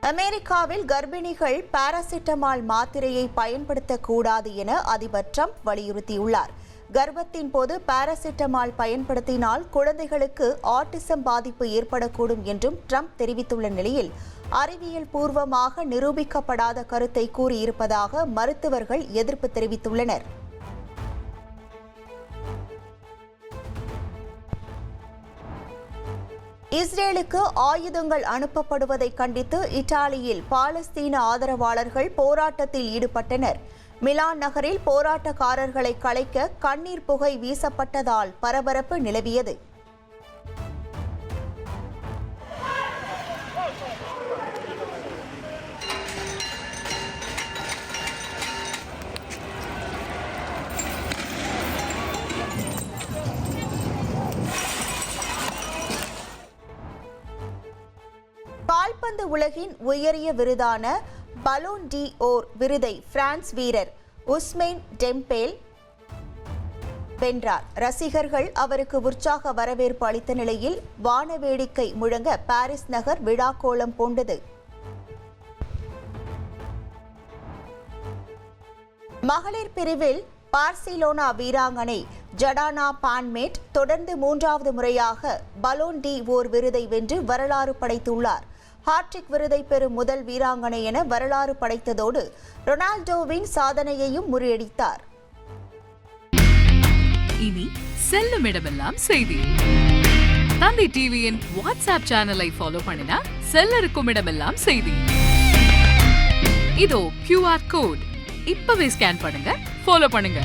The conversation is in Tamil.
அமெரிக்காவில் கர்ப்பிணிகள் பாராசிட்டமால் மாத்திரையை பயன்படுத்தக்கூடாது என அதிபர் ட்ரம்ப் வலியுறுத்தியுள்ளார். கர்ப்பத்தின் போது பாராசிட்டமால் பயன்படுத்தினால் குழந்தைகளுக்கு ஆட்டிசம் பாதிப்பு ஏற்படக்கூடும் என்றும் ட்ரம்ப் தெரிவித்துள்ள நிலையில் அறிவியல் பூர்வமாக நிரூபிக்கப்படாத கருத்தை கூறியிருப்பதாக மருத்துவர்கள் எதிர்ப்பு தெரிவித்துள்ளனர். இஸ்ரேலுக்கு ஆயுதங்கள் அனுப்பப்படுவதை கண்டித்து இத்தாலியில் பாலஸ்தீன ஆதரவாளர்கள் போராட்டத்தில் ஈடுபட்டனர். மிலான் நகரில் போராட்டக்காரர்களை கலைக்க கண்ணீர் புகை வீசப்பட்டதால் பரபரப்பு நிலவியது. கால்பந்து உலகின் உயரிய விருதான பலோன் டி ஓர் விருதை பிரான்ஸ் வீரர் உஸ்மெயின் டெம்பேல் வென்றார். ரசிகர்கள் அவருக்கு உற்சாக வரவேற்பு அளித்த நிலையில் வான வேடிக்கை முழங்க பாரிஸ் நகர் விழாக்கோலம் பூண்டது. மகளிர் பிரிவில் பார்சிலோனா வீராங்கனை ஜடானா பான்மேட் தொடர்ந்து மூன்றாவது முறையாக பலோன் டி ஓர் விருதை வென்று வரலாறு படைத்துள்ளார். ஹாட்ரிக் விருதை பெறும் முதல் வீராங்கனை என வரலாறு படைத்ததோடு ரொனால்டோவின் சாதனையையும் முறியடித்தார். இனி செல்லும் இடமெல்லாம் செய்தி. தந்தி டிவியின் வாட்ஸ்அப் சேனலை ஃபாலோ பண்ணினா செல்ல இருக்கும் இடமெல்லாம் செய்தி. இதோ கியூஆர் கோட் இப்பவே ஸ்கேன் பண்ணுங்க ஃபாலோ பண்ணுங்க.